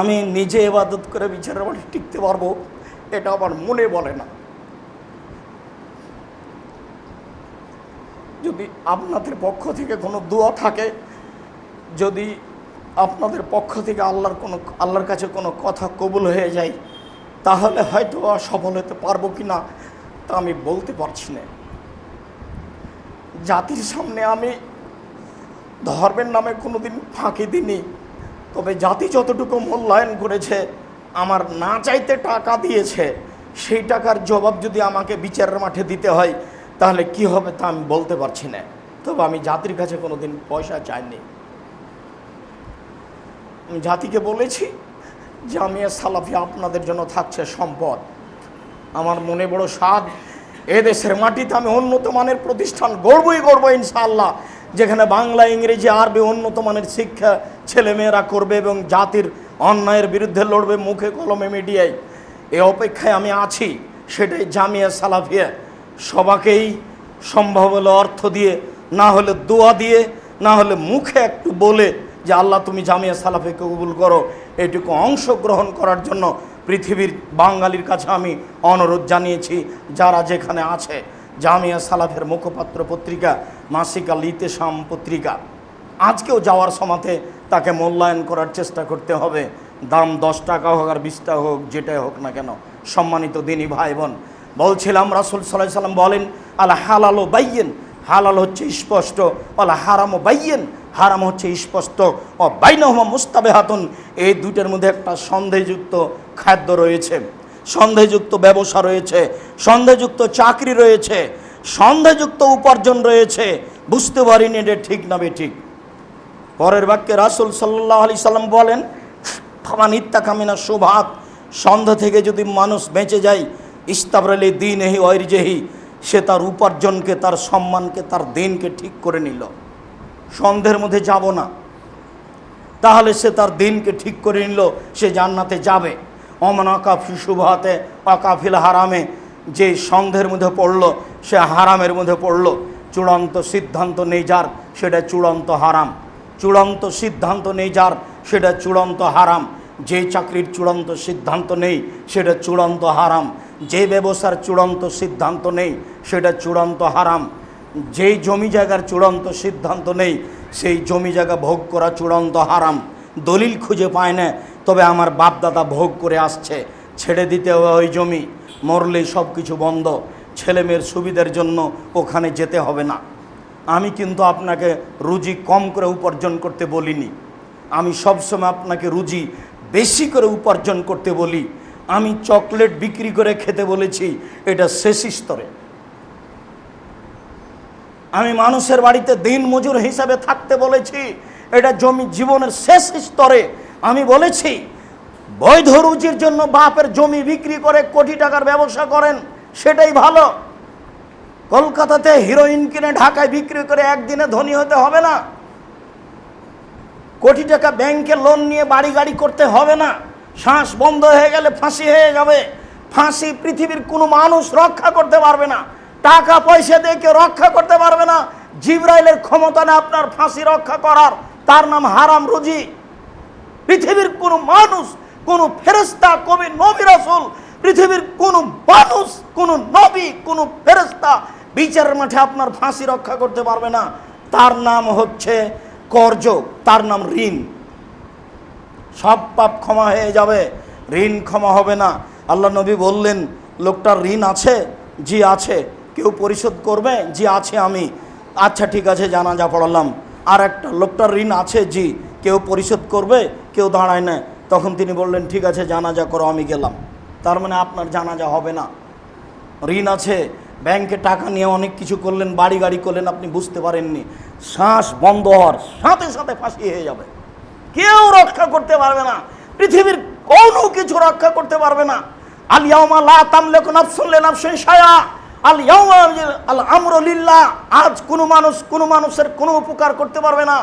আমি নিজে এবাদত করে বিচারের মাঠে টিকতে পারব, এটা আমার মনে বলে না। যদি আপনাদের পক্ষ থেকে কোনো দোয়া থাকে, যদি আপনাদের পক্ষ থেকে আল্লাহর কোনো, আল্লাহর কাছে কোনো কথা কবুল হয়ে যায়, তাহলে হয়তো সফল হতে পারব কি না, তা আমি বলতে পারছি না। জাতির সামনে আমি ধর্মের নামে কোনোদিন ফাঁকি দিইনি। তবে জাতি যতটুকু মূল্যায়ন করেছে, আমার না চাইতে টাকা দিয়েছে, সেই টাকার জবাব যদি আমাকে বিচারের মাঠে দিতে হয়, তাহলে কি হবে তা আমি বলতে পারছি না। তবে আমি জাতির কাছে কোনোদিন পয়সা চাইনি। আমি জাতিকে বলেছি যে জামিয়া সালাফি আপনাদের জন্য থাকছে সম্পদ। আমার মনে বড় স্বাদ এ দেশের মাটিতে আমি উন্নত মানের প্রতিষ্ঠান গড়বই গড়বো ইনশাআল্লাহ। যেখানে বাংলা, ইংরেজি, আরবি উন্নত মানের শিক্ষা ছেলেমেয়েরা করবে এবং জাতির অন্যায়ের বিরুদ্ধে লড়বে মুখে কলমে মিডিয়ায়। এ অপেক্ষায় আমি আছি, সেটাই জামিয়া সালাফিয়া। সবাকেই সম্ভব হলে অর্থ দিয়ে, না হলে দোয়া দিয়ে, না হলে মুখে একটু বলে যে, আল্লাহ, তুমি জামিয়া সালাফিকে কবুল করো। এটুকু অংশগ্রহণ করার জন্য পৃথিবীর বাঙালির কাছে আমি অনুরোধ জানিয়েছি, যারা যেখানে আছে। জামিয়া সালাফের মুখপাত্র পত্রিকা, মাসিকা লিতেশাম পত্রিকা। আজকেও যাওয়ার সময়তে তাকে মূল্যায়ন করার চেষ্টা করতে হবে। দাম দশ টাকা হোক আর বিশ টাকা হোক, যেটাই হোক না কেন, সম্মানিত দিনী ভাই বোন বলছিলাম রাসুল সাল্লাহ সাল্লাম বলেন আল্লাহ হালালো বাইয়েন। হালাল হচ্ছে স্পষ্ট আল্লাহ হারামও বাইয়েন। হারাম হচ্ছে স্পষ্ট ও বাইনহমা মুস্তাবে হাতুন এই দুইটার মধ্যে একটা সন্দেহযুক্ত খাদ্য রয়েছে। সন্দেহযুক্ত ব্যবসা রয়েছে, সন্দেহযুক্ত চাকরি রয়েছে, সন্দেহযুক্ত উপার্জন রয়েছে, বুঝতে পারিনি এটা ঠিক না ঠিক। পরের বাক্যে রাসুল সাল্লাহ আলি সাল্লাম বলেন, ফামান ইত্তা কামিনা সুভাত সন্ধ্যা থেকে যদি মানুষ বেঁচে যায়, ইস্তাবরালি দিন এহি ঐরজেহি সে তার উপার্জনকে, তার সম্মানকে, তার দিনকে ঠিক করে নিল। সন্ধ্যের মধ্যে যাব না। তাহলে সে তার দিনকে ঠিক করে নিল, সে জান্নাতে যাবে। অমন অকাফি শুভাতে অকাফিল হারামে। যে সন্ধ্যের মধ্যে পড়ল, সে হারামের মধ্যে পড়ল। চূড়ান্ত সিদ্ধান্ত নেই যার, সেটা চূড়ান্ত হারাম। চূড়ান্ত সিদ্ধান্ত নেই যার, সেটা চূড়ান্ত হারাম। যে চাকরির চূড়ান্ত সিদ্ধান্ত নেই, সেটা চূড়ান্ত হারাম। যে ব্যবসার চূড়ান্ত সিদ্ধান্ত নেই, সেটা চূড়ান্ত হারাম। যেই জমি জায়গার চূড়ান্ত সিদ্ধান্ত নেই, সেই জমি জায়গা ভোগ করা চূড়ান্ত হারাম। দলিল খুঁজে পায় না তবে আমার বাপদাদা ভোগ করে আসছে, ছেড়ে দিতে হবে ওই জমি, মরলেই সব কিছু বন্ধ, ছেলেমেয়ের সুবিধার জন্য ওখানে যেতে হবে না। আমি কিন্তু আপনাকে রুজি কম করে উপার্জন করতে বলিনি। আমি সবসময় আপনাকে রুজি বেশি করে উপার্জন করতে বলি। আমি চকলেট বিক্রি করে খেতে বলেছি, এটা শেষ স্তরে। আমি মানুষের বাড়িতে দিন মজুর হিসাবে থাকতে বলেছি, এটা জমি জীবনের শেষ স্তরে। আমি বলেছি, বৈধ রুচির জন্য বাপের জমি বিক্রি করে কোটি টাকার ব্যবসা করেন, সেটাই ভালো। কলকাতাতে হিরোইন কিনে ঢাকায় বিক্রি করে একদিনে ধনী হতে হবে না। কোটি টাকা ব্যাংকে লোন নিয়ে বাড়ি গাড়ি করতে হবে না। শ্বাস বন্ধ হয়ে গেলে ফাঁসি হয়ে যাবে। ফাঁসি পৃথিবীর কোনো মানুষ রক্ষা করতে পারবে না। টাকা পয়সা দিয়ে কেউ রক্ষা করতে পারবে না। জিব্রাইলের ক্ষমতা না আপনার ফাঁসি রক্ষা করার। তার নাম হারাম রুজি। পৃথিবীর কোনো মানুষ, কোনো ফেরেস্তা কবি নবী রাসূল, পৃথিবীর কোনো মানুষ, কোনো নবী, কোনো ফেরেস্তা বিচারের মাঠে আপনার ফাঁসি রক্ষা করতে পারবে না। তার নাম হচ্ছে কর্জ তার নাম ঋণ। সব পাপ ক্ষমা হয়ে যাবে, ঋণ ক্ষমা হবে না। আল্লাহ নবী বললেন, লোকটার ঋণ আছে, জি আছে। কেউ পরিশোধ করবে, জি আছে আমি। আচ্ছা ঠিক আছে, জানাজা পড়ালাম। আর একটা, লোকটার ঋণ আছে, জি। কেউ পরিশোধ করবে, কেউ দাঁড়ায় না তখন তিনি বললেন, ঠিক আছে, জানাজা করো, আমি গেলাম। তার মানে আপনার জানাজা হবে না। ঋণ আছে, ব্যাংকে টাকা নিয়ে অনেক কিছু করলেন, বাড়ি গাড়ি করলেন, আপনি বুঝতে পারেননি। শ্বাস বন্ধ হওয়ার সাথে সাথে ফাঁসি হয়ে যাবে। কেউ রক্ষা করতে পারবে না। পৃথিবীর কোনো কিছু রক্ষা করতে পারবে না। আল ইয়াউমা লা তামলিকু নাফসুন লিনাফসিন শাইআ। আল আল আমরু লিল্লাহ। আজ কোনো মানুষ কোনো মানুষের কোনো উপকার করতে পারবে না।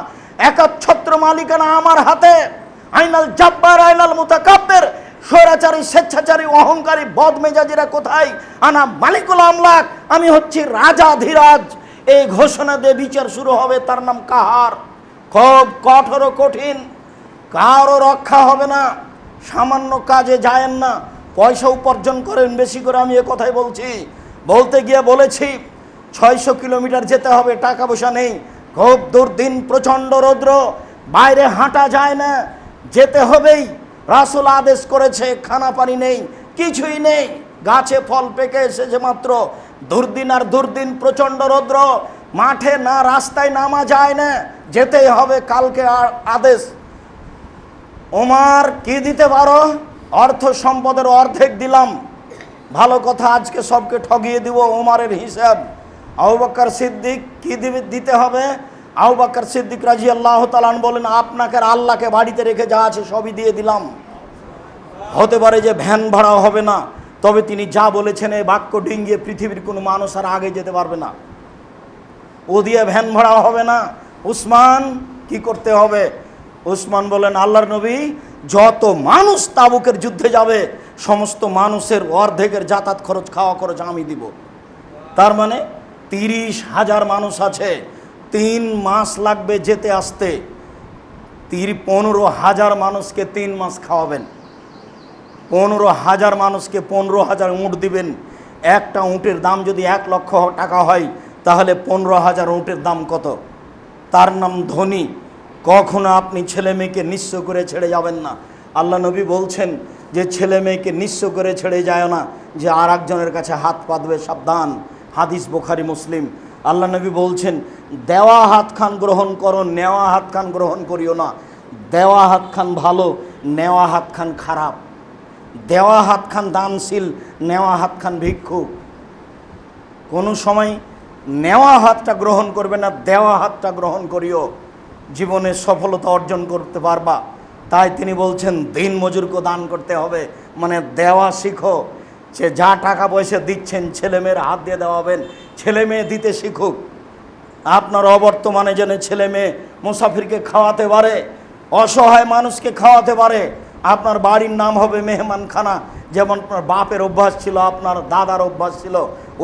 একাচ্ছত্র মালিকানা আমার হাতে। আইনাল জাব্বার, আইনাল মুতাকাব্বির। স্বৈরাচারী, স্বেচ্ছাচারী, অহংকারী বদ বদমেজাজিরা কোথায়? আনা মালিকুল আমলাক, আমি হচ্ছি রাজা ধীরাজ। এই ঘোষণা দিয়ে বিচার শুরু হবে, তার নাম কাহার। খুব কঠোর কঠিন। কারও রক্ষা হবে না। সামান্য কাজে যায়েন না। পয়সা উপার্জন করেন, বেশি করে আমি এ কথাই বলছি। বলতে গিয়ে বলেছি, ছয়শো কিলোমিটার যেতে হবে, টাকা পয়সা নেই। খুব দুর্দিন, প্রচণ্ড রৌদ্র, বাইরে হাঁটা যায় না। যেতে হবেই। রাসুল আদেশ করেছে, খানা পানি নেই, কিছুই নেই। গাছে ফল পেকে এসেছে মাত্র। দুর্দিন আর দুর্দিন, প্রচণ্ড রৌদ্র। মাঠে না, রাস্তায় নামা যায় না। যেতেই হবে কালকে আদেশ। ওমার, কি দিতে পারো? অর্থ সম্পদের অর্ধেক দিলাম। ভালো কথা, আজকে সবকে ঠগিয়ে দিব ওমারের হিসাব। আউবাক্কার সিদ্দিক কি দিতে হবে? আউবাক্কার সিদ্দিক রাজি আল্লাহ তালান বলেন, আপনাকে আল্লাহকে বাড়িতে রেখে যা আছে সবই দিয়ে দিলাম। হতে পারে যে ভ্যান ভাড়া হবে না, তবে তিনি যা বলেছেন এই বাক্য ডিঙ্গিয়ে পৃথিবীর কোনো মানুষ আর আগে যেতে পারবে না। ও দিয়ে ভ্যান ভাড়া হবে না। উসমান কি করতে হবে? উসমান বলেন, আল্লাহর নবী, যত মানুষ তাবুকের যুদ্ধে যাবে, সমস্ত মানুষের অর্ধেকের যাতায়াত খরচ, খাওয়া খরচ আমি দিব। তার মানে তিরিশ হাজার মানুষ আছে। তিন মাস লাগবে যেতে আসতে। তির পনেরো হাজার মানুষকে তিন মাস খাওয়াবেন। পনেরো হাজার মানুষকে পনেরো হাজার উঁট দিবেন। একটা উঁটের দাম যদি এক লক্ষ টাকা হয়, তাহলে পনেরো হাজার উঁটের দাম কত? তার নাম ধনী। কখনো আপনি ছেলে মেয়েকে নিঃস্ব করে ছেড়ে যাবেন না। আল্লাহ নবী বলছেন যে, ছেলে মেয়েকে নিঃস্ব করে ছেড়ে যায় না, যে আর একজনের কাছে হাত পাতবে সাবধান। হাদিস বোখারি, মুসলিম। আল্লাহ নবী বলছেন, দেওয়া হাত খান গ্রহণ করো, নেওয়া হাত খান গ্রহণ করিও না। দেওয়া হাত খান ভালো, নেওয়া হাত খান খারাপ। দেওয়া হাত খান দানশীল, নেওয়া হাত খান ভিক্ষুক। কোনো সময় নেওয়া হাতটা গ্রহণ করবে না, দেওয়া হাতটা গ্রহণ করিও। জীবনে সফলতা অর্জন করতে পারবা। তাই তিনি বলছেন, দিন মজুরকে দান করতে হবে। মানে দেওয়া শিখো সে যা টাকা পয়সা দিচ্ছেন ছেলেমেয়ের হাত দিয়ে দেওয়াবেন, ছেলে মেয়ে দিতে শিখুক। আপনার অবর্তমানে যেন ছেলে মেয়ে মুসাফিরকে খাওয়াতে পারে, অসহায় মানুষকে খাওয়াতে পারে। আপনার বাড়ির নাম হবে মেহমানখানা, যেমন আপনার বাপের অভ্যাস ছিল, আপনার দাদার অভ্যাস ছিল,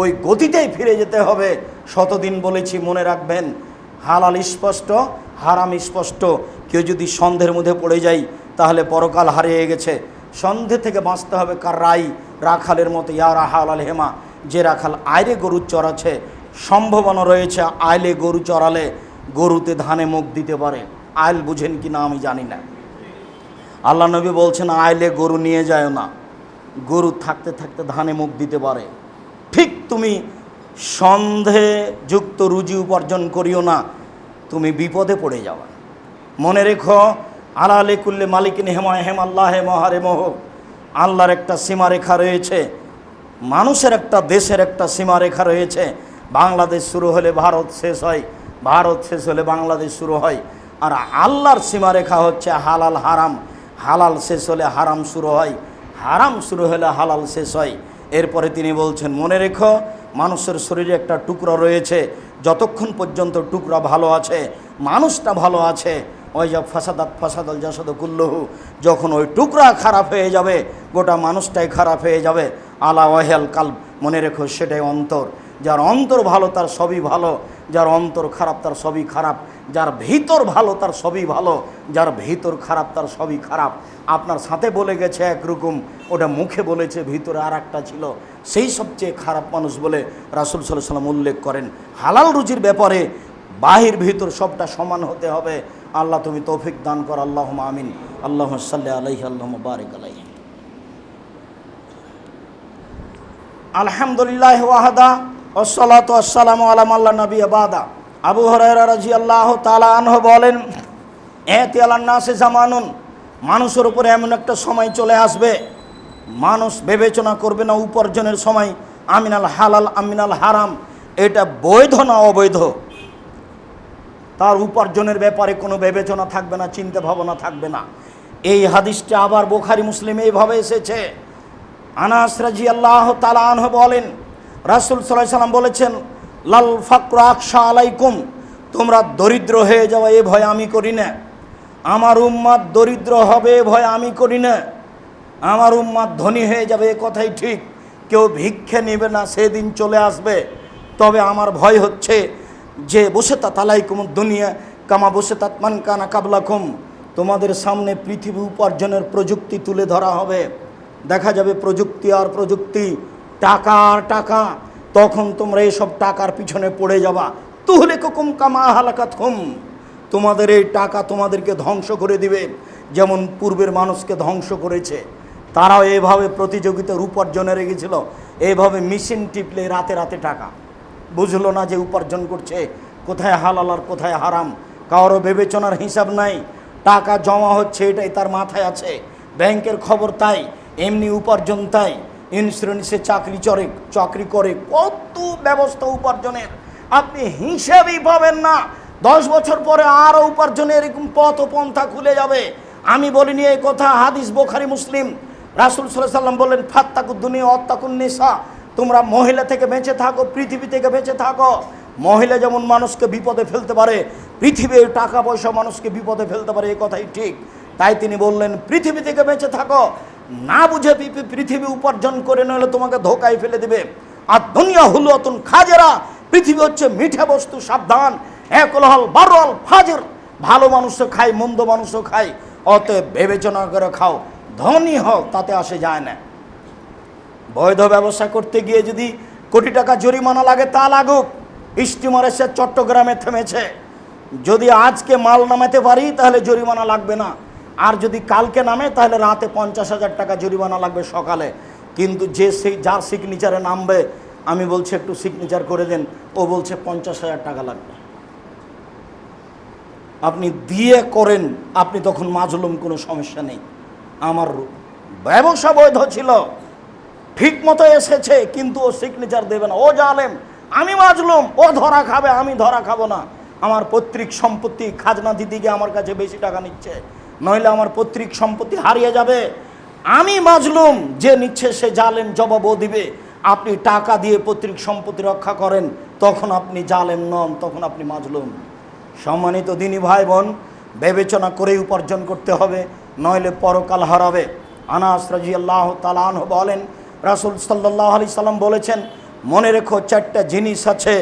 ওই গতিতেই ফিরে যেতে হবে। শতদিন বলেছি, মনে রাখবেন, হালাল স্পষ্ট, হারাম স্পষ্ট। কেউ যদি সন্ধ্যের মধ্যে পড়ে যায়, তাহলে পরকাল হারিয়ে গেছে। সন্ধে থেকে বাঁচতে হবে কার রাই রাখালের মতো, ইয়া রাহাল আল হেমা, যে রাখাল আয়রে গরু চড়াচ্ছে সম্ভাবনা রয়েছে আইলে গরু চড়ালে গরুতে ধানে মুখ দিতে পারে। আইল বুঝেন কি না আমি জানি না। আল্লাহ নবী বলছেন, আইলে গরু নিয়ে যায় না। গরু থাকতে থাকতে ধানে মুখ দিতে পারে। ঠিক তুমি সন্ধে যুক্ত রুজি উপার্জন করিও না, তুমি বিপদে পড়ে যাওয়া মনে রেখো, আলালে কুল্লে মালিকিন হেমা হেম আল্লাহ মহারে মোহ। আল্লাহর একটা সীমারেখা রয়েছে, মানুষের একটা, দেশের একটা সীমারেখা রয়েছে। বাংলাদেশ শুরু হলে ভারত শেষ হয়, ভারত শেষ হলে বাংলাদেশ শুরু হয়। আর আল্লাহর সীমারেখা হচ্ছে হালাল হারাম। হালাল শেষ হলে হারাম শুরু হয়, হারাম শুরু হলে হালাল শেষ হয়। এরপরে তিনি বলছেন, মনে রেখো, মানুষের শরীরে একটা টুকরা রয়েছে, যতক্ষণ পর্যন্ত টুকরা ভালো আছে, মানুষটা ভালো আছে ওই যা ফাসাদাত ফাসাদল জাসাদ কুল্লহু, যখন ওই টুকরা খারাপ হয়ে যাবে, গোটা মানুষটাই খারাপ হয়ে যাবে। আলা ওয়াহেল কাল মনে রেখো সেটাই অন্তর। যার অন্তর ভালো, তার সবই ভালো। যার অন্তর খারাপ, তার সবই খারাপ। যার ভিতর ভালো, তার সবই ভালো। যার ভিতর খারাপ, তার সবই খারাপ। আপনার সাথে বলে গেছে একরকম ওটা মুখে বলেছে, ভিতরে আর একটা ছিল। সেই সবচেয়ে খারাপ মানুষ বলে রাসুল সাল্লাহ সাল্লাম উল্লেখ করেন। হালাল রুজির ব্যাপারে বাহির, ভিতর সবটা সমান হতে হবে। আল্লাহ তুমি তৌফিক দান কর আল্লাহ আমিন। আল্লাহ সাল্লাহ আলাইহি আল্লাহ বারেক আলাইহি। আলহামদুলিল্লাহ ওয়াহাদা ওসলাত আসসালাম আলাম আল্লাহ নবী বাদা। আবু হরাইরা রাজি আল্লাহ তালা আনহ বলেন এতে আল্লাহ জামানুন, মানুষের উপরে এমন একটা সময় চলে আসবে, মানুষ বিবেচনা করবে না, উপার্জনের সময়, আমিনাল হালাল, আমিনাল হারাম, এটা বৈধ না অবৈধ? তার উপার্জনের ব্যাপারে কোনো বিবেচনা থাকবে না, চিন্তা ভাবনা থাকবে না। এই হাদিসটা আবার বোখারি, মুসলিম এইভাবে এসেছে। আনাস রাজি আল্লাহ তালাহ বলেন, রাসুল সাল্লাহ সাল্লাম বলেছেন, লাল ফাকর আকশা আলাইকুম, তোমরা দরিদ্র হয়ে যাওয়া এ ভয় আমি করি না। আমার উম্মাদ দরিদ্র হবে, এ ভয় আমি করি না। আমার উম্মাদ ধনী হয়ে যাবে, এ কথাই ঠিক। কেউ ভিক্ষে নেবে না, সেদিন চলে আসবে। তবে আমার ভয় হচ্ছে যে বসে তা তালাইকুম দুনিয়া, কামা বসে তাৎমান কানা কাবলাকুম তোমাদের সামনে পৃথিবী উপার্জনের প্রযুক্তি তুলে ধরা হবে। দেখা যাবে প্রযুক্তি আর প্রযুক্তি, টাকা আর টাকা, তখন তোমরা এসব টাকার পিছনে পড়ে যাবা। তুহলে কুকুম কামা হালাকাত হুম তোমাদের এই টাকা তোমাদেরকে ধ্বংস করে দিবে, যেমন পূর্বের মানুষকে ধ্বংস করেছে। তারাও এভাবে প্রতিযোগিতার উপার্জনে রেগেছিল। এইভাবে মেশিন টিপলে রাতে রাতে টাকা। বুঝলো না যে উপার্জন করছে, কোথায় হালাল আর কোথায় হারাম, কারও বিবেচনার হিসাব নাই, টাকা জমা হচ্ছে এটাই তার মাথায় আছে, ব্যাংকের খবর তাই, এমনি উপার্জন তাই ইন্স্যুরেন্সে চাকরি চরে চাকরি করে, কত ব্যবস্থা উপার্জনের, আপনি হিসাবই পাবেন না, দশ বছর পরে আরও উপার্জনের এরকম পথ পন্থা খুলে যাবে, আমি বলিনি এই কথা, হাদিস বোখারি মুসলিম, রাসুল সাল্লাম বললেন ফাত্তাকুর দুনিয়া অত্তাকুন নেশা তোমরা মহিলা থেকে বেঁচে থাকো, পৃথিবী থেকে বেঁচে থাকো। মহিলা যেমন মানুষকে বিপদে ফেলতে পারে, পৃথিবীর টাকা পয়সা মানুষকে বিপদে ফেলতে পারে এই কথাই ঠিক। তাই তিনি বললেন, পৃথিবী থেকে বেঁচে থাকো। না বুঝে পৃথিবী- উপার্জন করে নইলে তোমাকে ধোকায় ফেলে দেবে। আর দুনিয়া হলো অতন খাজেরা, পৃথিবী হচ্ছে মিঠে বস্তু, সাবধান। একলহল বারোয়াল ফাজের ভালো মানুষও খায়, মন্দ মানুষও খায়। অতএব বিবেচনা করে খাও। ধনী হোক তাতে আসে যায় না। বৈধ ব্যবসা করতে গিয়ে যদি কোটি টাকা জরিমানা লাগে তা লাগুক। স্টিমার এসে চট্টগ্রামে থেমেছে। যদি আজকে মাল নামাতে পারি, তাহলে জরিমানা লাগবে না। আর যদি কালকে নামে, তাহলে রাতে পঞ্চাশ হাজার টাকা জরিমানা লাগবে সকালে। কিন্তু যে সেই যার সিগনেচারে নামবে, আমি বলছি একটু সিগনেচার করে দেন। ও বলছে পঞ্চাশ হাজার টাকা লাগবে। আপনি দিয়ে করেন, আপনি তখন মাজলুম, কোনো সমস্যা নেই। আমার ব্যবসা বৈধ ছিল। ঠিক মতো এসেছে, কিন্তু ও সিগনেচার দেবে না। ও জালেম, আমি মাজলুম, ও ধরা খাবে, আমি ধরা খাব না। আমার পৈতৃক সম্পত্তি খাজনা দিতে গিয়ে আমার কাছে বেশি টাকা নিচ্ছে। নইলে আমার পৈতৃক সম্পত্তি হারিয়ে যাবে। আমি মাজলুম, যে নিচ্ছে সে জালেম জবাবও দিবে। আপনি টাকা দিয়ে পৈতৃক সম্পত্তি রক্ষা করেন, তখন আপনি জালেম নন, তখন আপনি মাজলুম। সম্মানিত দিনী ভাই বোন বিবেচনা করেই উপার্জন করতে হবে, নইলে পরকাল হারাবে। আনাস রাজি আল্লাহ বলেন রাসুল সাল্লাহ আলি সাল্লাম বলেছেন, মনে রেখো, চারটা জিনিস আছে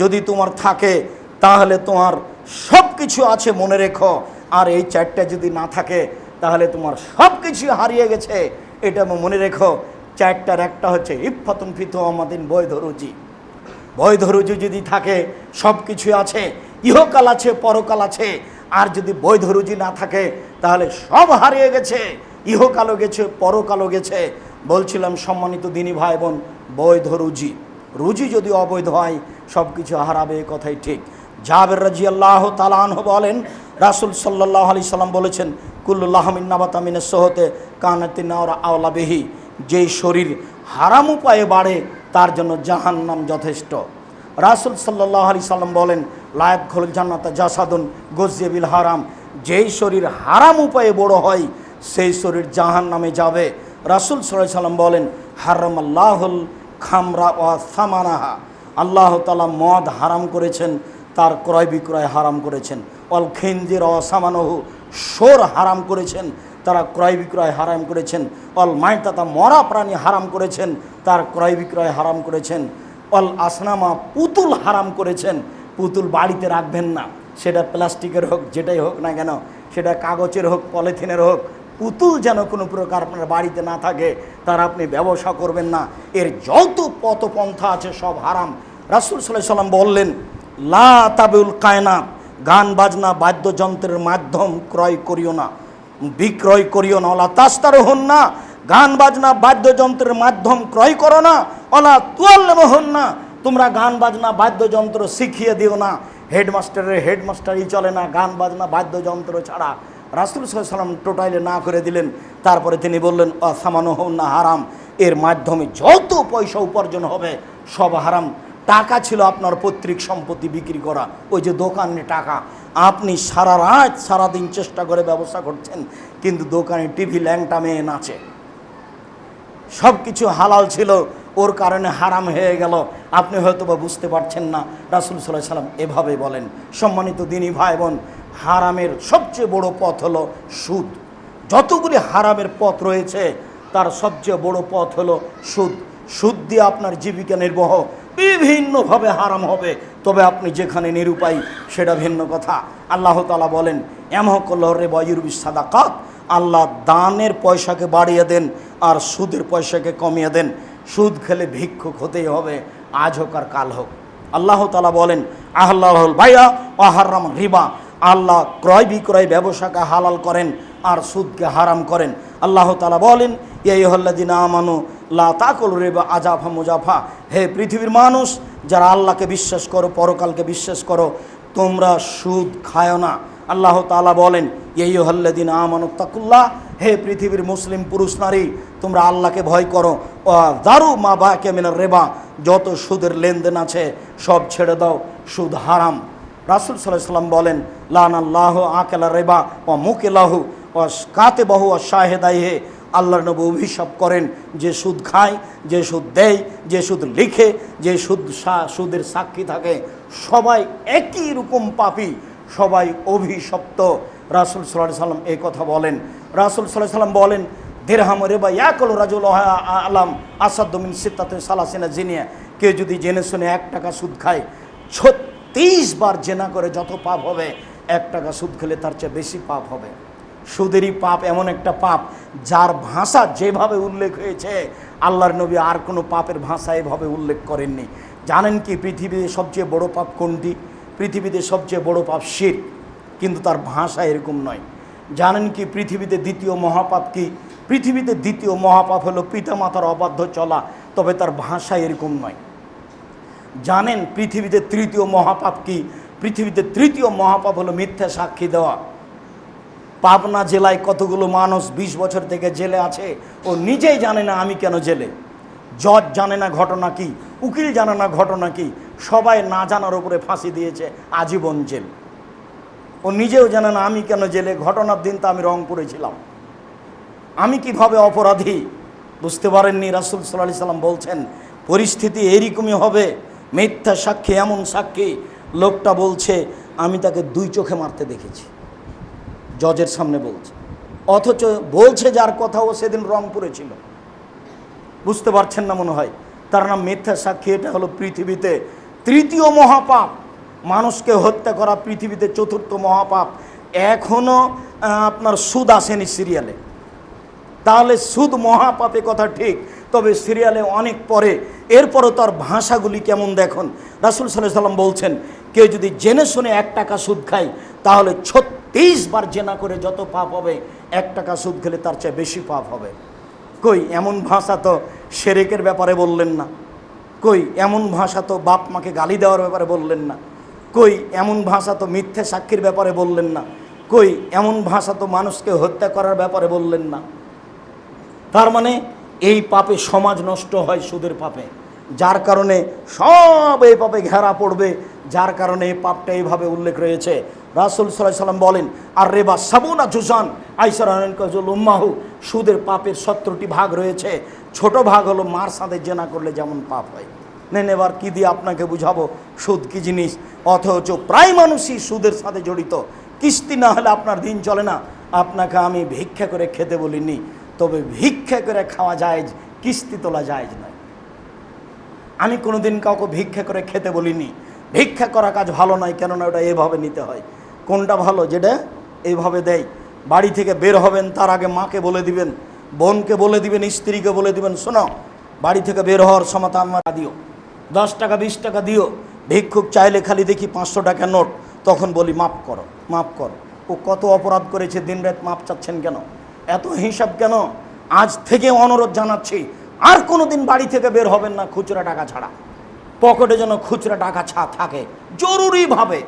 যদি তোমার থাকে, তাহলে তোমার সব কিছু আছে, মনে রেখো। আর এই চারটা যদি না থাকে, তাহলে তোমার সব কিছু হারিয়ে গেছে। এটা মনে রেখো, চারটার একটা হচ্ছে ইফাতুন ফিতু আমাদিন বৈধ রুজি। বৈধ রুজু যদি থাকে সব কিছু আছে, ইহকাল আছে, পরকাল আছে। আর যদি বৈধ রুজি না থাকে, তাহলে সব হারিয়ে গেছে। ইহকালও গেছে, পরকালও গেছে। বলছিলাম সম্মানিত দিনী ভাই বোন, বৈধ রুজি। রুজি যদি অবৈধ হয় সব কিছু হারাবে কথাই ঠিক। জাবের রাজি আল্লাহ তালান বলেন, রাসুল সাল্লাহ আলি সাল্লাম বলেছেন কুল্লুল্লাহমিনাবাতামিনের সোহতে কানাতিনা আওলা বেহি। যেই শরীর হারাম উপায়ে বাড়ে, তার জন্য জাহান্নাম যথেষ্ট। রাসুল সাল্লাহ আলি সাল্লাম বলেন লায়ব খোল জান্নাতা জাসাদুন গজিয়াবিল হারাম। যেই শরীর হারাম উপায়ে বড় হয়, সেই শরীর জাহান নামে যাবে। রাসুল সাল্লাহ সাল্লাম বলেন হারাম আল্লাহুল খামরা ও সামানাহা। আল্লাহ তালা মদ হারাম করেছেন, তার ক্রয় বিক্রয় হারাম করেছেন। অল খিন্দির অসামানহু সোর হারাম করেছেন, তারা ক্রয় বিক্রয় হারাম করেছেন। অল মাইতাতা, মরা প্রাণী হারাম করেছেন, তার ক্রয় বিক্রয় হারাম করেছেন। অল আসনামা, পুতুল হারাম করেছেন, পুতুল বাড়িতে রাখবেন না। সেটা প্লাস্টিকের হোক, যেটাই হোক না কেন, সেটা কাগজের হোক, পলিথিনের হোক পুতুল যেন কোনো প্রকার আপনার বাড়িতে না থাকে, তার আপনি ব্যবসা করবেন না। এর যত পথপন্থা আছে সব হারাম। রাসুল সাল্লাহ সাল্লাম বললেন, লা তাবেউল কায়না গান, বাজনা, বাদ্যযন্ত্রের মাধ্যম ক্রয় করিও না, বিক্রয় করিও না। অলা তাস্তার হন না, গান, বাজনা, বাদ্যযন্ত্রের মাধ্যম ক্রয় করো না অলা তুয়াল্লেম হন না। তোমরা গান, বাজনা, বাদ্যযন্ত্র শিখিয়ে দিও না। হেডমাস্টারের হেডমাস্টারই চলে না, গান, বাজনা, বাদ্যযন্ত্র ছাড়া। রাসুল সাল্লাম টোটাইলে না করে দিলেন। তারপরে তিনি বললেন, অসামানো হন না হারাম। এর মাধ্যমে যত পয়সা উপার্জন হবে, সব হারাম। টাকা ছিল আপনার পৈতৃক সম্পত্তি বিক্রি করা। ওই যে দোকানে টাকা। আপনি সারা রাত, সারাদিন চেষ্টা করে ব্যবসা করছেন, কিন্তু দোকানে টিভি, ল্যাংটা মেয়ে নাচে। সব কিছু হালাল ছিল, ওর কারণে হারাম হয়ে গেল। আপনি হয়তো বা বুঝতে পারছেন না। রাসুল সাল্লাহ সাল্লাম এভাবে বলেন। সম্মানিত দিনী ভাই বোন হারামের সবচেয়ে বড় পথ হলো সুদ। যতগুলি হারামের পথ রয়েছে, তার সবচেয়ে বড় পথ হলো সুদ। সুদ দিয়ে আপনার জীবিকা নির্বাহ বিভিন্নভাবে হারাম হবে, তবে আপনি যেখানে নিরুপায়, সেটা ভিন্ন কথা। আল্লাহ তালা বলেন এমহকল্লাহ রে বয়ুরবি সাদাকাত। আল্লাহ দানের পয়সাকে বাড়িয়ে দেন আর সুদের পয়সাকে কমিয়ে দেন। সুদ খেলে ভিক্ষুক হতেই হবে, আজ হোক আর কাল হোক। আল্লাহ তালা বলেন আল্লাহুল ভাইয়া আহারাম রিবা। আল্লাহ ক্রয় বিক্রয় ব্যবসাকে হালাল করেন আর সুদকে হারাম করেন। আল্লাহ তালা বলেন এই হল্লাদিন আমানু, লা তাকল রেবা আজাফা মুজাফা হে পৃথিবীর মানুষ, যারা আল্লাহকে বিশ্বাস করো, পরকালকে বিশ্বাস করো, তোমরা সুদ খায় না। আল্লাহ তালা বলেন এই হল্লাদিন আমানু তাকুল্লাহ হে পৃথিবীর মুসলিম পুরুষ নারী, তোমরা আল্লাহকে ভয় করো। দারু মা বা কেমিনার রেবা। যত সুদের লেনদেন আছে, সব ছেড়ে দাও, সুদ হারাম। রাসুল সাল্লাহ সাল্লাম বলেন লান আল্লাহ আকেলা রেবা ও মুকেলাহু ও কাতে বহু ও শাহেদাইহে। আল্লাহর নবী অভিশাপ করেন, যে সুদ খায়, যে সুদ দেয়, যে সুদ লিখে, যে সুদ সুদের সাক্ষী থাকে, সবাই একই রকম পাপি, সবাই অভিশপ্ত। রাসুল সাল্লাহ সাল্লাম এই কথা বলেন। রাসুল সাল্লাহ সাল্লাম বলেন দেড়হাম রেবা ইয়াকল রাজুল আলাম আসাদ্দমিন সিত্তাতে সালাসিনা জিনিয়া। কেউ যদি জেনে শুনে এক টাকা সুদ খায়, ছত্রিশ বার জেনা করে যত পাপ হবে এক টাকা সুদ খেলে তার চেয়ে বেশি পাপ হবে। সুদেরই পাপ এমন একটা পাপ যার ভাষা যেভাবে উল্লেখ হয়েছে, আল্লাহর নবী আর কোনো পাপের ভাষা এভাবে উল্লেখ করেননি। জানেন কি পৃথিবীতে সবচেয়ে বড় পাপ কোনটি? পৃথিবীতে সবচেয়ে বড় পাপ শির, কিন্তু তার ভাষা এরকম নয়। জানেন কি পৃথিবীতে দ্বিতীয় মহাপাপ কি? পৃথিবীতে দ্বিতীয় মহাপাপ হলো পিতামাতার অবাধ্য চলা, তবে তার ভাষা এরকম নয়। জানেন পৃথিবীতে তৃতীয় মহাপাপ কি? পৃথিবীতে তৃতীয় মহাপাপ হলো মিথ্যা সাক্ষী দেওয়া। পাবনা জেলায় কতগুলো মানুষ ২০ বছর থেকে জেলে আছে, ও নিজেই জানে না আমি কেন জেলে। জজ জানে না ঘটনা কি, উকিল জানে না ঘটনা কি, সবাই না জানার উপরে ফাঁসি দিয়েছে, আজীবন জেল। ও নিজেও জানে না আমি কেন জেলে, ঘটনার দিন তো আমি রংপুরে ছিলাম। আমি কীভাবে অপরাধী? বুঝতে পারেননি রাসুল সাল্লাহ সাল্লাম বলছেন, পরিস্থিতি এরকমই হবে, মিথ্যা সাক্ষী এমন সাক্ষী লোকটা বলছে, আমি তাকে দুই চোখে মারতে দেখেছি। জজের সামনে বলছে। অথচ বলছে যার কথা ও সেদিন রংপুরে ছিল। বুঝতে পারছেন না মনে হয়? তার নাম মিথ্যা সাক্ষী, এটা হলো পৃথিবীতে তৃতীয় মহাপাপ। মানুষকে হত্যা করা পৃথিবীতে চতুর্থ মহাপাপ। এখনও আপনার সুদ আসেনি সিরিয়ালে। তাহলে সুদ মহাপাপে কথা ঠিক, তবে সিরিয়ালে অনেক পরে। এরপরও তার ভাষাগুলি কেমন দেখুন? রাসুল সাল্লাহ সাল্লাম বলছেন কেউ যদি জেনে শুনে এক টাকা সুদ খায়, তাহলে ছত্রিশ বার জেনা করে যত পাপ হবে, এক টাকা সুদ খেলে তার চেয়ে বেশি পাপ হবে। কই, এমন ভাষা তো সেরেকের ব্যাপারে বললেন না। কই, এমন ভাষা তো বাপ মাকে গালি দেওয়ার ব্যাপারে বললেন না। কই, এমন ভাষা তো মিথ্যে সাক্ষীর ব্যাপারে বললেন না। কই, এমন ভাষা তো মানুষকে হত্যা করার ব্যাপারে বললেন না। তার মানে এই পাপে সমাজ নষ্ট হয় সুদের পাপে। যার কারণে সব এই পাপে ঘেরা পড়বে, যার কারণে এই পাপটা এইভাবে উল্লেখ রয়েছে। রাসুল সাল্লাহ সাল্লাম বলেন, আর রেবা সাবুনা জুজান আইসার উম্মাহু। সুদের পাপের সত্তরটি ভাগ রয়েছে। ছোট ভাগ হলো মার সাথে জেনা করলে যেমন পাপ হয়। নেন এবার কী দিয়ে আপনাকে বুঝাবো সুদ কী জিনিস? অথচ প্রায় মানুষই সুদের সাথে জড়িত। কিস্তি না হলে আপনার দিন চলে না। আপনাকে আমি ভিক্ষা করে খেতে বলিনি। তবে ভিক্ষা করে খাওয়া যায় কিস্তি তোলা যায় নয় আমি কোনোদিন কাউকে ভিক্ষা করে খেতে বলিনি। ভিক্ষা করা কাজ ভালো নয়, কেননা ওটা এভাবে নিতে হয়। কোনটা ভালো যেটা এইভাবে দেয়? বাড়ি থেকে বের হবেন, তার আগে মাকে বলে দিবেন, বোনকে বলে দিবেন, স্ত্রীকে বলে দিবেন, শোনো, বাড়ি থেকে বের হওয়ার সময় আমার দিও। দশ টাকা, বিশ টাকা দিও। ভিক্ষুক চাইলে খালি দেখি পাঁচশো টাকা নোট। তখন বলি মাপ করো মাপ করো। ও কত অপরাধ করেছে দিন রাত মাপ চাচ্ছেন কেন? এত হিসাব কেন? আজ থেকে অনুরোধ জানাচ্ছি আর কোনো দিন বাড়ি থেকে বের হবেন না খুচরা টাকা ছাড়া। পকেটে যেন খুচরা টাকা ছা থাকে জরুরিভাবে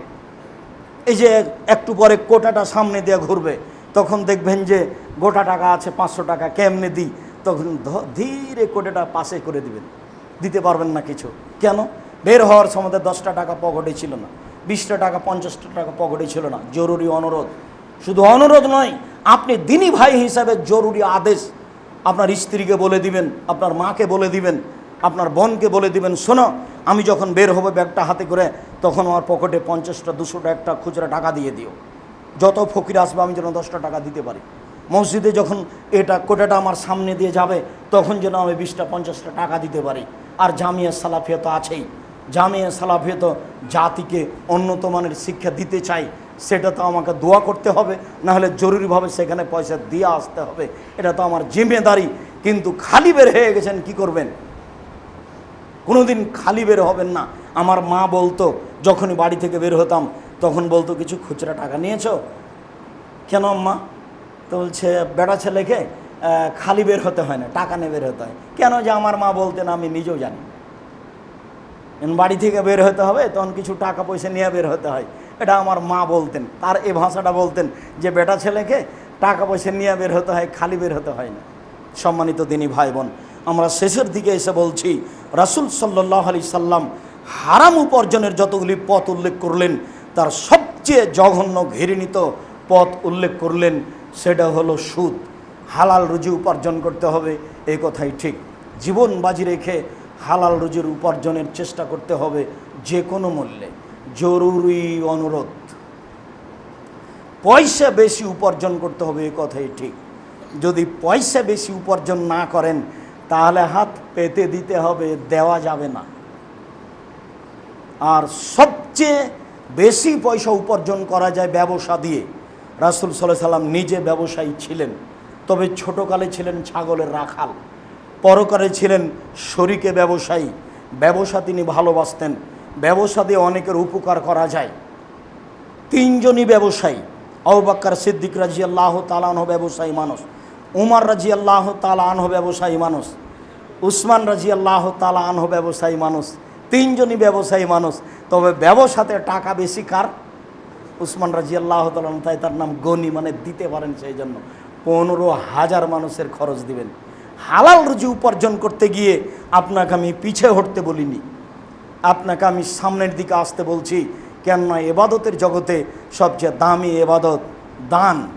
এই যে একটু পরে কোটাটা সামনে দিয়ে ঘুরবে, তখন দেখবেন যে গোটা টাকা আছে পাঁচশো টাকা, কেমনে দিই? তখন ধীরে কোটাটা পাশে করে দিবেন। দিতে পারবেন না কিছু। কেন? বের হওয়ার সময় দশটা টাকা পকেটে ছিল না, বিশটা টাকা, পঞ্চাশটা টাকা পকেটে ছিল না। জরুরি অনুরোধ। শুধু অনুরোধ নয়, আপনি দিনী ভাই হিসাবে জরুরি আদেশ আপনার স্ত্রীকে বলে দিবেন, আপনার মাকে বলে দিবেন, আপনার বোনকে বলে দিবেন, শোনো, আমি যখন বের হব ব্যাগটা হাতে করে, তখন আমার পকেটে পঞ্চাশটা, দুশোটা, একটা খুচরা টাকা দিয়ে দিও। যত ফকির আসবে, আমি যেন দশটা টাকা দিতে পারি। মসজিদে যখন এটা কোটাটা আমার সামনে দিয়ে যাবে, তখন যেন আমি বিশটা, পঞ্চাশটা টাকা দিতে পারি। আর জামিয়া সালাফিয়া তো আছেই। জামিয়া সালাফিয়া তো জাতিকে উন্নত মানের শিক্ষা দিতে চাই সেটা তো আমাকে দোয়া করতে হবে না হলে জরুরিভাবে সেখানে পয়সা দিয়ে আসতে হবে। এটা তো আমার জিম্মেদারি, কিন্তু খালি বের হয়ে গেছেন, কি করবেন? কোনোদিন খালি বের হবেন না। আমার মা বলতো, যখনই বাড়ি থেকে বের হতাম, তখন বলতো, কিছু খুচরা টাকা নিয়েছো? কেন আম্মা? তো বলছে, বেড়া ছেলেকে খালি বের হতে হয় না, টাকা নিয়ে বের হতে হয়। কেন যে আমার মা বলতেন, আমি নিজেও জানি বাড়ি থেকে বের হতে হবে, তখন কিছু টাকা পয়সা নিয়ে বের হতে হয়। এটা আমার মা বলতেন, তার এই ভাষাটা বলতেন যে, বেটা ছেলেকে টাকা পয়সা নিয়ে বের হতে হয়, খালি বের হতে হয় না। সম্মানিত দিনী ভাই বোন আমরা শেষের দিকে এসে বলছি, রাসুল সাল্লাহ আলি সাল্লাম হারাম উপার্জনের যতগুলি পথ উল্লেখ করলেন, তার সবচেয়ে জঘন্য ঘৃণিত পথ উল্লেখ করলেন, সেটা হলো সুদ। হালাল রুজি উপার্জন করতে হবে এই কথাই ঠিক। জীবন বাজি রেখে হালাল রুজির উপার্জনের চেষ্টা করতে হবে, যে কোনো মূল্যে। জরুরি অনুরোধ। পয়সা বেশি উপার্জন করতে হবে, এ কথাই ঠিক। যদি পয়সা বেশি উপার্জন না করেন, তাহলে হাত পেতে দিতে হবে, দেওয়া যাবে না। আর সবচেয়ে বেশি পয়সা উপার্জন করা যায় ব্যবসা দিয়ে। রাসুল সাল্লাহ সাল্লাম নিজে ব্যবসায়ী ছিলেন, তবে ছোটকালে ছিলেন ছাগলের রাখাল। পরকালে ছিলেন শরিকে ব্যবসায়ী। ব্যবসা তিনি ভালোবাসতেন। ব্যবসা দিয়ে অনেকের উপকার করা যায়। তিনজনই ব্যবসায়ী। আউবাক্কার সিদ্দিক রাজি আল্লাহ তালানহ ব্যবসায়ী মানুষ। উমার রাজি আল্লাহ তালানহ ব্যবসায়ী মানুষ। উসমান রাজি আল্লাহ তালানহ ব্যবসায়ী মানুষ। তিনজনই ব্যবসায়ী মানুষ। তবে ব্যবসাতে টাকা বেশি কার? উসমান রাজি আল্লাহ তালান তাই তার নাম গনি মানে দিতে পারেন সেই জন্য পনেরো হাজার মানুষের খরচ দিবেন। হালাল রুজি উপার্জন করতে গিয়ে আপনাকে আমি পিছে হটতে বলিনি। আপনাকে আমি সামনের দিকে আসতে বলছি, কেননা এবাদতের জগতে সবচেয়ে দামি এবাদত দান।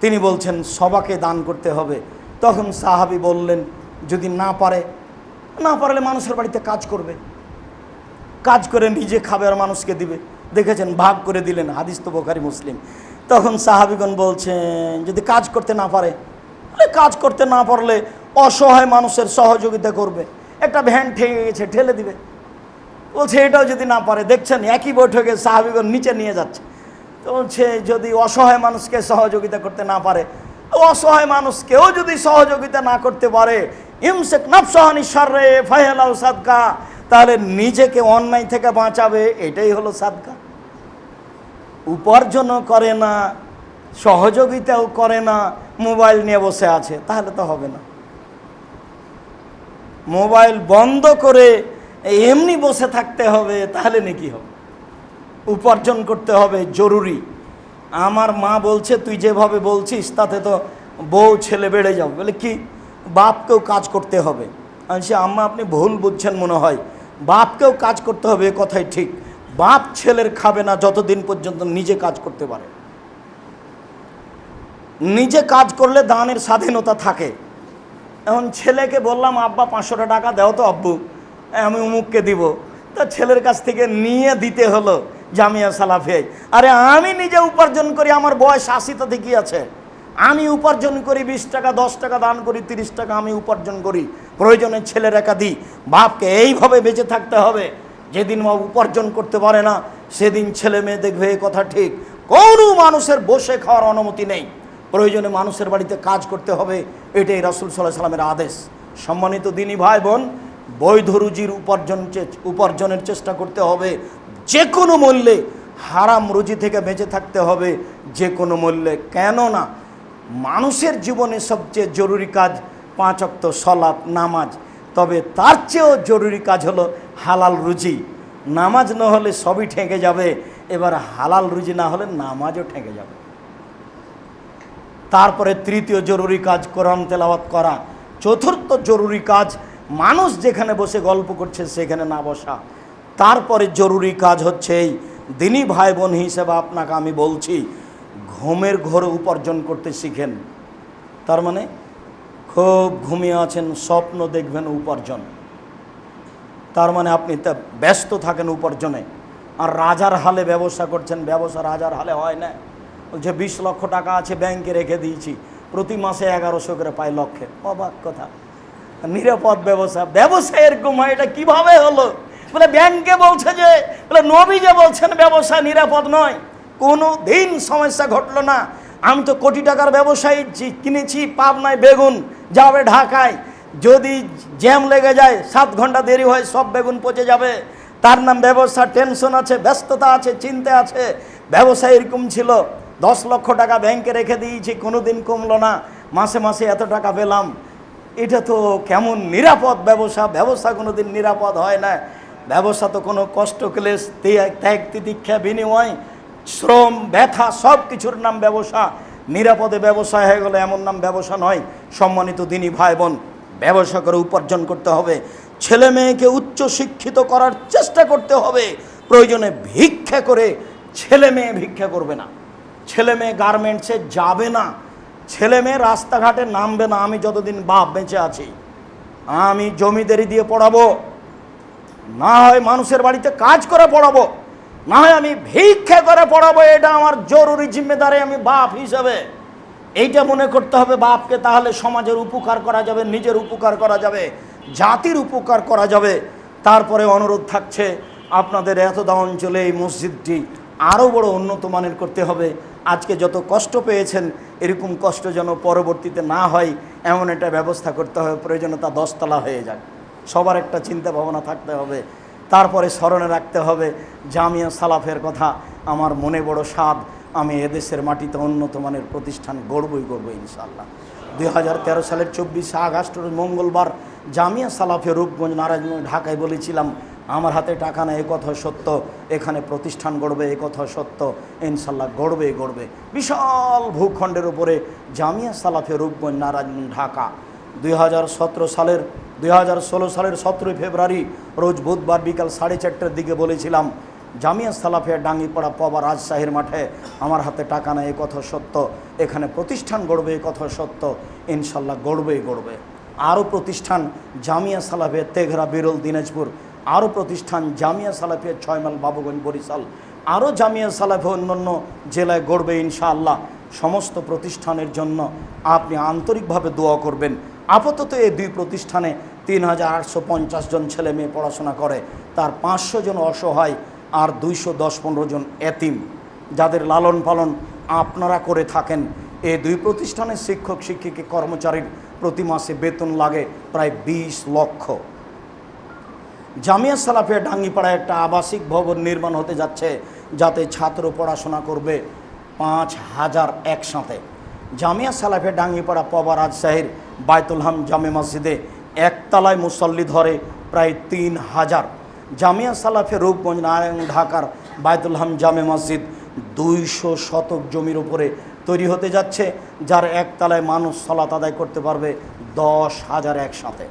তিনি বলছেন, সবাকে দান করতে হবে। তখন সাহাবি বললেন, যদি না পারে, না পারলে মানুষের বাড়িতে কাজ করবে। কাজ করে নিজে খাবে আর মানুষকে দিবে। দেখেছেন, ভাগ করে দিলেন, হাদিস তো বোখারি, মুসলিম। তখন সাহাবিগণ বলছেন, যদি কাজ করতে না পারে কাজ করতে না পারলে অসহায় মানুষের সহযোগিতা করবে। একটা ভ্যান ঠেকে গেছে, ঠেলে দিবে। বলছে, এটাও যদি না পারে, দেখছেন, একই বৈঠকে সাহাবিগণ নিচে নিয়ে যাচ্ছে। তো বলছে, যদি অসহায় মানুষকে সহযোগিতা করতে না পারে অসহায় মানুষকেও যদি সহযোগিতা না করতে পারে, ইমসেক নফসহানি সারে ফাহেলাও সাদকা, তাহলে নিজেকে অন্যায় থেকে বাঁচাবে, এটাই হলো সাদকা। উপার্জনও করে না, সহযোগিতাও করে না, মোবাইল নিয়ে বসে আছে, তাহলে তো হবে না। মোবাইল বন্ধ করে এমনি বসে থাকতে হবে তাহলে নাকি হবে? উপার্জন করতে হবে জরুরি। আমার মা বলছে তুই যেভাবে বলছিস তাতে তো বউ ছেলে বেড়ে যাবে। বলে কি? বাপকেও কাজ করতে হবে। আমি বলছি, আম্মা আপনি ভুল বুঝছেন মনে হয়। বাপকেও কাজ করতে হবে এ কথাই ঠিক। বাপ ছেলের খাবে না যতদিন পর্যন্ত নিজে কাজ করতে পারে। নিজে কাজ করলে দানের স্বাধীনতা থাকে। এখন ছেলেকে বললাম আব্বা পাঁচশোটা টাকা দাও তো আব্বু। আমি অমুককে দিব। তা ছেলের কাছ থেকে নিয়ে দিতে হলো জামিয়া সালাফে। আরে আমি নিজে উপার্জন করি, আমার বয়স আশিটাতে কি আছে? আমি উপার্জন করি বিশ টাকা, দশ টাকা, দান করি তিরিশ টাকা, আমি উপার্জন করি। প্রয়োজনে ছেলের একা দিই বাপকে এইভাবে বেঁচে থাকতে হবে। যেদিন মা উপার্জন করতে পারে না, সেদিন ছেলে মেয়ে দেখবে এ কথা ঠিক। কোনো মানুষের বসে খাওয়ার অনুমতি নেই। প্রয়োজনে মানুষের বাড়িতে কাজ করতে হবে, এটাই রাসুল সাল্লাহ সাল্লামের আদেশ। সম্মানিত দিনী ভাই বোন বৈধ রুজির উপার্জন উপার্জনের চেষ্টা করতে হবে। যে কোনো মূল্যে হারাম রুজি থেকে বেঁচে থাকতে হবে যে কোনো মূল্যে। কেননা মানুষের জীবনে সবচেয়ে জরুরি কাজ পাঁচ অক্ত সলাপ নামাজ। তবে তার চেয়েও জরুরি কাজ হলো হালাল রুজি। নামাজ না হলে সবই ঠেকে যাবে। এবার হালাল রুজি না হলে নামাজও ঠেকে যাবে। তারপরে তৃতীয় জরুরি কাজ কোরআন তেলাওয়াত করা। চতুর্থ জরুরি কাজ মানুষ যেখানে বসে গল্প করছে, সেখানে না বসা। তারপরে জরুরি কাজ হচ্ছে এই দিনী ভাই বোন হিসেবে আপনাকে আমি বলছি, ঘুমের ঘরে উপার্জন করতে শিখেন। তার মানে খুব ঘুমিয়ে আছেন, স্বপ্ন দেখবেন উপার্জন। তার মানে আপনি তা ব্যস্ত থাকেন উপার্জনে। আর রাজার হালে ব্যবসা করছেন, ব্যবসা রাজার হালে হয় না। বলছে বিশ লক্ষ টাকা আছে, ব্যাংকে রেখে দিয়েছি। প্রতি মাসে এগারোশো করে পায় লক্ষে। অবাক কথা। নিরাপদ ব্যবসা। ব্যবসা এরকম হয় এটা কীভাবে হলো? বলে ব্যাংকে বলছে যে, বলে নবী যে বলছেন, ব্যবসা নিরাপদ নয়। কোনো দিন সমস্যা ঘটলো না। আমি তো কোটি টাকার ব্যবসায়ী কিনেছি পাবনায় বেগুন, যাবে ঢাকায়। যদি জ্যাম লেগে যায়, সাত ঘণ্টা দেরি হয়, সব বেগুন পচে যাবে। তার নাম ব্যবসা, টেনশন আছে, ব্যস্ততা আছে, চিন্তা আছে। ব্যবসা এরকম ছিল। দশ লক্ষ টাকা ব্যাংকে রেখে দিয়েছি, কোনো দিন কমলো না। মাসে মাসে এত টাকা পেলাম। এটা তো কেমন নিরাপদ ব্যবসা? ব্যবসা কোনো দিন নিরাপদ হয় না। ব্যবসা তো কোনো কষ্ট, ক্লেশ, ত্যাগ তিতিক্ষা, বিনিময়, শ্রম, ব্যথা, সব কিছুর নাম ব্যবসা। নিরাপদে ব্যবসা হয়ে গেলে এমন নাম ব্যবসা নয়। সম্মানিত দিনী ভাই বোন ব্যবসা করে উপার্জন করতে হবে। ছেলে মেয়েকে উচ্চ শিক্ষিত করার চেষ্টা করতে হবে। প্রয়োজনে ভিক্ষা করে ছেলে মেয়ে ভিক্ষা করবে না। ছেলে মেয়ে গার্মেন্টসে যাবে না। ছেলে মেয়ে রাস্তাঘাটে নামবে না, আমি যতদিন বাপ বেঁচে আছি। আমি জমিদারি দিয়ে পড়াবো। না হয় মানুষের বাড়িতে কাজ করে পড়াবো। না হয় আমি ভিক্ষে করে পড়াবো, এটা আমার জরুরি জিম্মেদারি আমি বাপ হিসাবে। এইটা মনে করতে হবে বাপকে, তাহলে সমাজের উপকার করা যাবে, নিজের উপকার করা যাবে, জাতির উপকার করা যাবে। তারপরে অনুরোধ থাকছে, আপনাদের এতদা অঞ্চলে এই মসজিদটি আরও বড় উন্নত মানের করতে হবে। আজকে যত কষ্ট পেয়েছেন, এরকম কষ্ট যেন পরবর্তীতে না হয়, এমন একটা ব্যবস্থা করতে হবে, প্রয়োজনীয়তা দশতলা হয়ে যাক। সবার একটা চিন্তা ভাবনা থাকতে হবে, তারপরে স্মরণে রাখতে হবে, জামিয়া সালাফের কথা আমার মনে বড় স্বাদ, আমি এদেশের মাটিতে উন্নত মানের প্রতিষ্ঠান গড়বই গড়বো ইনশাল্লাহ দুই হাজার তেরো সালের চব্বিশে আগস্টের মঙ্গলবার জামিয়া সালাফে রূপগঞ্জ, নারায়ণগঞ্জ, ঢাকায় বলেছিলাম আমার হাতে টাকা নেই কথা সত্য। এখানে প্রতিষ্ঠান গড়বে, এ কথা সত্য। ইনশাল্লাহ গড়বে গড়বে। বিশাল ভূখণ্ডের উপরে জামিয়া সালাফে রূপগঞ্জ নারায়ণগঞ্জ ঢাকা। দুই হাজার সতেরো সালের, দুই হাজার ষোলো সালের সতেরোই ফেব্রুয়ারি, রোজ বুধবার বিকাল সাড়ে চারটের দিকে বলেছিলাম, জামিয়া সালাফিয়া ডাঙ্গিপাড়া পবা রাজশাহীর মাঠে আমার হাতে টাকা নেই, এ কথা সত্য। এখানে প্রতিষ্ঠান গড়বে, এ কথা সত্য। ইনশাল্লাহ গড়বেই গড়বে। আরও প্রতিষ্ঠান, জামিয়া সালাফিয়া তেঘরা, বিরল দিনাজপুর। আরও প্রতিষ্ঠান, জামিয়া সালাফিয়া ছয়মাল বাবুগঞ্জ বরিশাল আরও জামিয়া সালাফে অন্যান্য জেলায় গড়বে ইনশাআল্লাহ। সমস্ত প্রতিষ্ঠানের জন্য আপনি আন্তরিকভাবে দোয়া করবেন। আপাতত এই দুই প্রতিষ্ঠানে তিন হাজার আটশো পঞ্চাশ জন ছেলে মেয়ে পড়াশোনা করে, তার পাঁচশো জন অসহায় আর দুইশো দশ পনেরো জন এতিম। যাদের লালন পালন আপনারা করে থাকেন, এই দুই প্রতিষ্ঠানের শিক্ষক, শিক্ষিকা, কর্মচারীর প্রতি মাসে বেতন লাগে প্রায় বিশ লক্ষ। জামিয়া সালাফিয়া ডাঙ্গিপাড়ায় একটা আবাসিক ভবন নির্মাণ হতে যাচ্ছে, যাতে ছাত্র পড়াশোনা করবে পাঁচ হাজার একসাথে। জামিয়া সালাফিয়া ডাঙ্গিপাড়া পবা রাজশাহীর বায়তুলহাম জামে মসজিদে একতলায় মুসল্লি ধরে প্রায় তিন হাজার। জামিয়া সালাফে রূপগঞ্জ, নারায়ণ, ঢাকার বায়তুলহাম জামে মসজিদ দুইশো শতক জমির উপরে তৈরি হতে যাচ্ছে, যার একতলায় মানুষ সলাত আদায় করতে পারবে দশ হাজার একসাথে।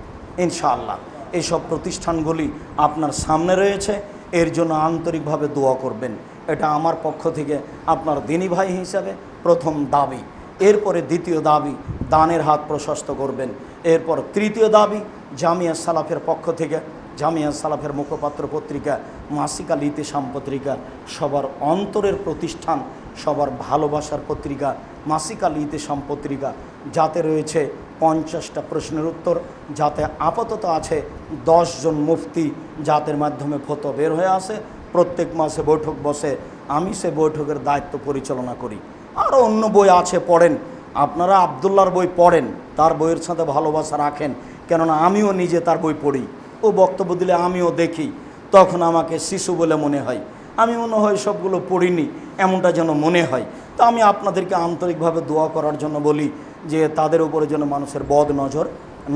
ইনশাআল্লাহ। এইসব প্রতিষ্ঠানগুলি আপনার সামনে রয়েছে, এর জন্য আন্তরিকভাবে দোয়া করবেন। এটা আমার পক্ষ থেকে আপনার দিনী ভাই হিসাবে প্রথম দাবি। এরপরে দ্বিতীয় দাবি, দানের হাত প্রশস্ত করবেন। এরপর তৃতীয় দাবি, জামিয়া সালাফের পক্ষ থেকে, জামিয়া সালাফের মুখপাত্র পত্রিকা, মাসিকা লিতেশাম পত্রিকা সবার অন্তরের প্রতিষ্ঠান সবার ভালোবাসার পত্রিকা, মাসিকা লিতেশাম পত্রিকা যাতে রয়েছে পঞ্চাশটা প্রশ্নের উত্তর, যাতে আপাতত আছে জন মুফতি, যাদের মাধ্যমে ফতো বের হয়ে আসে। প্রত্যেক মাসে বৈঠক বসে, আমি সে বৈঠকের দায়িত্ব পরিচালনা করি। আরও অন্য বই আছে, পড়েন। আপনারা আবদুল্লার বই পড়েন, তার বইয়ের সাথে ভালোবাসা রাখেন, কেননা আমিও নিজে তার বই পড়ি। ও বক্তব্য দিলে আমিও দেখি, তখন আমাকে শিশু বলে মনে হয়। আমি মনে হয় সবগুলো পড়িনি, এমনটা যেন মনে হয়। তো আমি আপনাদেরকে আন্তরিকভাবে দোয়া করার জন্য বলি যে তাদের উপরে যেন মানুষের বদ নজর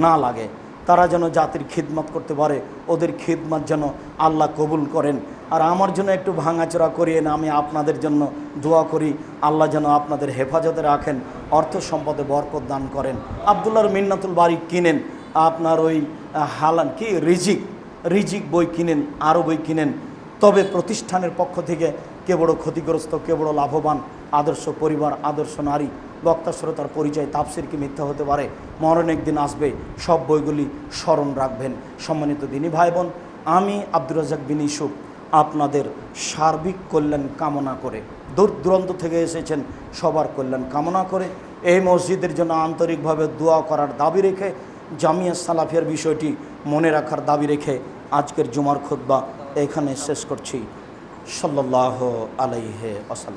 না লাগে। তারা যেন জাতির খিদমত করতে পারে, ওদের খিদমত যেন আল্লাহ কবুল করেন। আর আমার জন্য একটু ভাঙাচোরা করিয়ে না, আমি আপনাদের জন্য দোয়া করি, আল্লাহ যেন আপনাদের হেফাজতে রাখেন, অর্থ সম্পদে বরকত দান করেন। আবদুল্লাহর মিন্নাতুল বাড়ি কিনেন, আপনার ওই হালান কি, রিজিক রিজিক বই কিনেন, আরও বই কিনেন তবে প্রতিষ্ঠানের পক্ষ থেকে কে বড় ক্ষতিগ্রস্ত, কে বড় লাভবান, আদর্শ পরিবার, আদর্শ নারী, বক্তা শ্রোতার পরিচয়, তাপসির কি মিথ্যা হতে পারে? মরণ একদিন আসবে, সব বইগুলি স্মরণ রাখবেন। সম্মানিত দিনী ভাই বোন আমি আব্দুর রাজাক বিন ইসুফ আপনাদের সার্বিক কল্যাণ কামনা করে দূর দূরান্ত থেকে এসেছেন, সবার কল্যাণ কামনা করে এই মসজিদের জন্য আন্তরিকভাবে দোয়া করার দাবি রেখে, জামিয়া সালাফিয়ার বিষয়টি মনে রাখার দাবি রেখে আজকের জুমার খুতবা এখানে শেষ করছি। সাল্লাহ আলাইহে আসাল